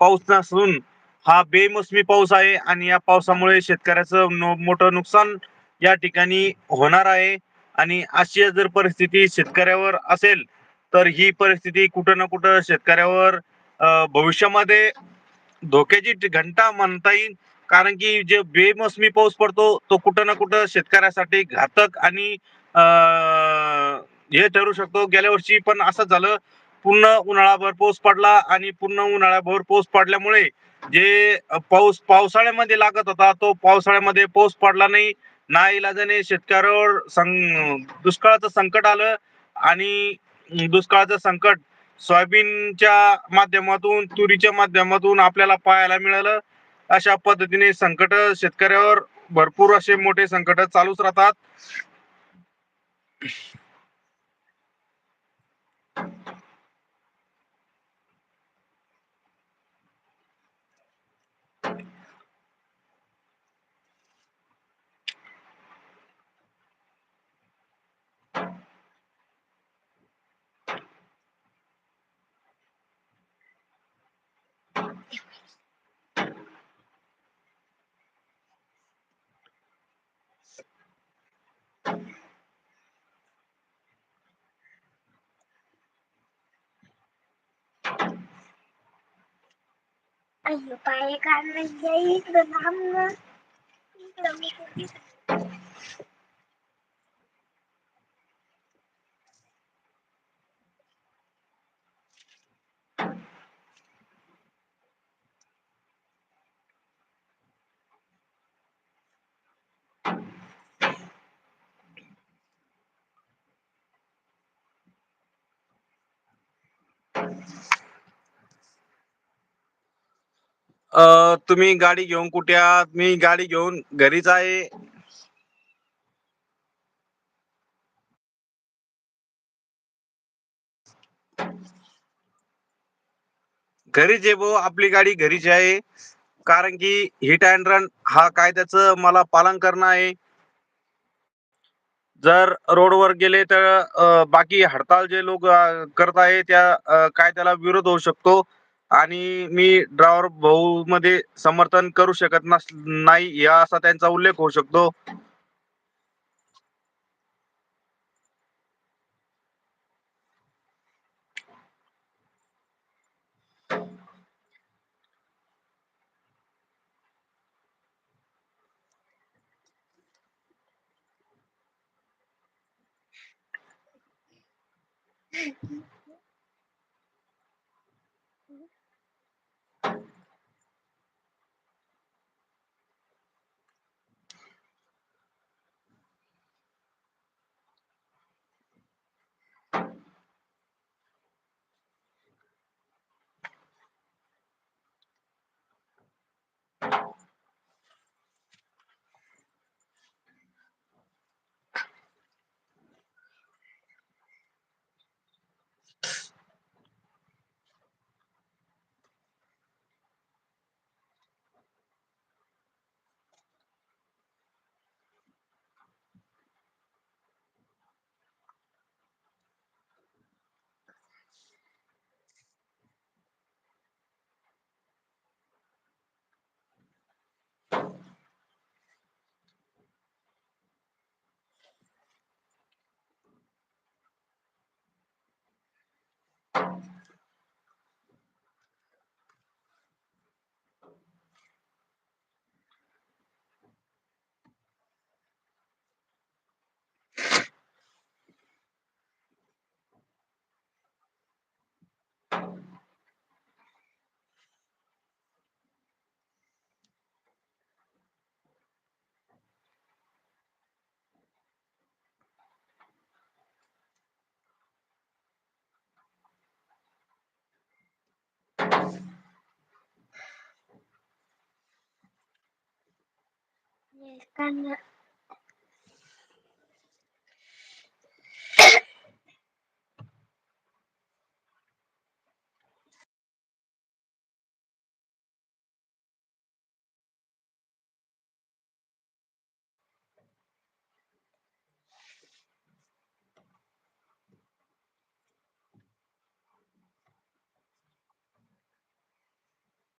पाऊस नसून हा बेमोसमी पाऊस आहे आणि या पावसामुळे शेतकऱ्याचं मोठं नुकसान या ठिकाणी होणार आहे. आणि अशी जर परिस्थिती शेतकऱ्यावर असेल तर ही परिस्थिती कुठं ना कुठं शेतकऱ्यावर अं, भविष्यामध्ये धोक्याची घंटा म्हणता येईल. कारण की जे बेमोसमी पाऊस पडतो तो कुठं ना कुठं शेतकऱ्यासाठी घातक आणि अं, हे ठरू शकतो. गेल्या वर्षी पण असं झालं. पूर्ण उन्हाळाभर पाऊस पडला आणि पूर्ण उन्हाळ्याभर पाऊस पडल्यामुळे जे पाऊस पावसाळ्यामध्ये लागत होता तो पावसाळ्यामध्ये पाऊस पडला नाही. ना इलाजाने शेतकऱ्यावर सं दुष्काळाचं संकट आलं आणि दुष्काळाचं संकट सोयाबीनच्या माध्यमातून तुरीच्या माध्यमातून आपल्याला पाहायला मिळालं. अशा पद्धतीने संकट शेतकऱ्यावर भरपूर असे मोठे संकट चालूच राहतात. Ayo, payah kan menjahit dan hamba. तुम्ही गाडी घेऊन कुठे आहात? मी गाडी घेऊन घरीच आहे. घरीच आहे भाऊ आपली गाडी घरीच आहे. कारण की हिट अँड रन हा कायद्याचं मला पालन करणं आहे. जर रोडवर गेले तर बाकी हडताल जे लोक करत आहे त्या कायद्याला विरोध होऊ शकतो. आणि मी ड्रावर भाऊ मध्ये समर्थन करू शकत नस नाही या असा त्यांचा उल्लेख होऊ शकतो. mm-hmm. 你干的